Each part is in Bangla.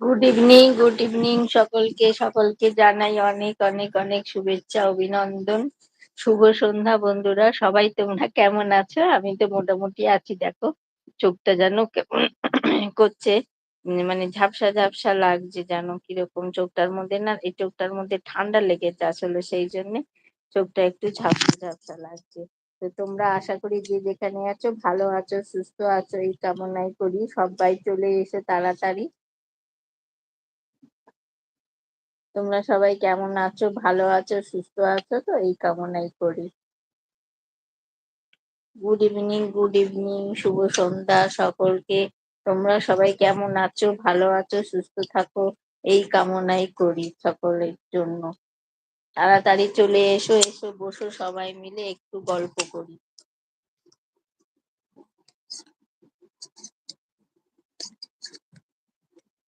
গুড ইভিনিং গুড ইভিনিং সকলকে সকলকে জানাই অনেক অনেক অনেক শুভেচ্ছা, অভিনন্দন। শুভ সন্ধ্যা বন্ধুরা, সবাই তোমরা কেমন আছো? আমি তো মোটামুটি আছি, দেখো চোখটা যেন কেমন করছে। মানে ঝাপসা ঝাপসা লাগছে যেন, কীরকম চোখটার মধ্যে না, এই চোখটার মধ্যে ঠান্ডা লেগেছে আসলে সেই জন্য চোখটা একটু ঝাপসা ঝাপসা লাগছে। তো তোমরা আশা করি যে যেখানে আছো, ভালো আছো, সুস্থ আছো, এই কামনাই করি। সবাই চলে এসে তাড়াতাড়ি। তোমরা সবাই কেমন আছো? ভালো আছো? সুস্থ আছো? তো এই কামনাই করি। গুড ইভিনিং গুড ইভিনিং শুভ সন্ধ্যা সকলকে। তোমরা সবাই কেমন আছো? ভালো আছো? সুস্থ থাকো? এই কামনাই করি সকলের জন্য। তাড়াতাড়ি চলে এসো এসো বসো সবাই মিলে একটু গল্প করি।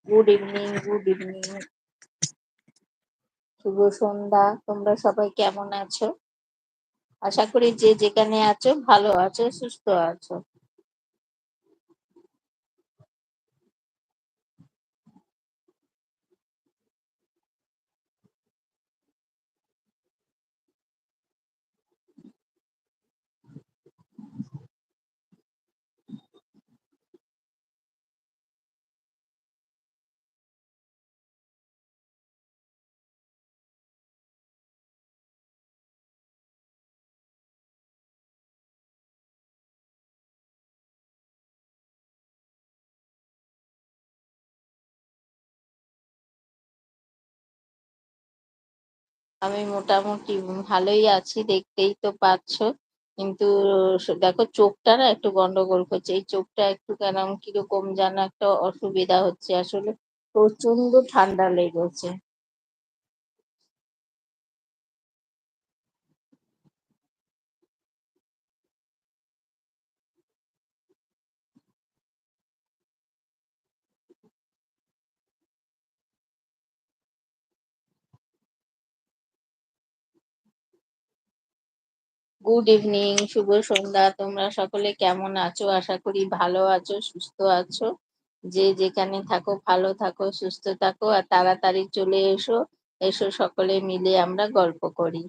গুড ইভিনিং গুড ইভিনিং শুভ সন্ধ্যা। তোমরা সবাই কেমন আছো? আশা করি যে যেখানে আছো ভালো আছো, সুস্থ আছো। আমি মোটামুটি ভালোই আছি, দেখতেই তো পাচ্ছো। কিন্তু দেখো চোখটা না একটু গন্ডগোল করছে। এই চোখটা একটু কেন, কীরকম যেন একটা অসুবিধা হচ্ছে। আসলে প্রচণ্ড ঠান্ডা লেগেছে। গুড ইভিনিং শুভ সন্ধ্যা। তোমরা সকলে কেমন আছো? আশা করি ভালো আছো, সুস্থ আছো। যে যেখানে থাকো, ভালো থাকো, সুস্থ থাকো, আর তাড়াতাড়ি চলে এসো। এসো সকলে মিলে আমরা গল্প করি।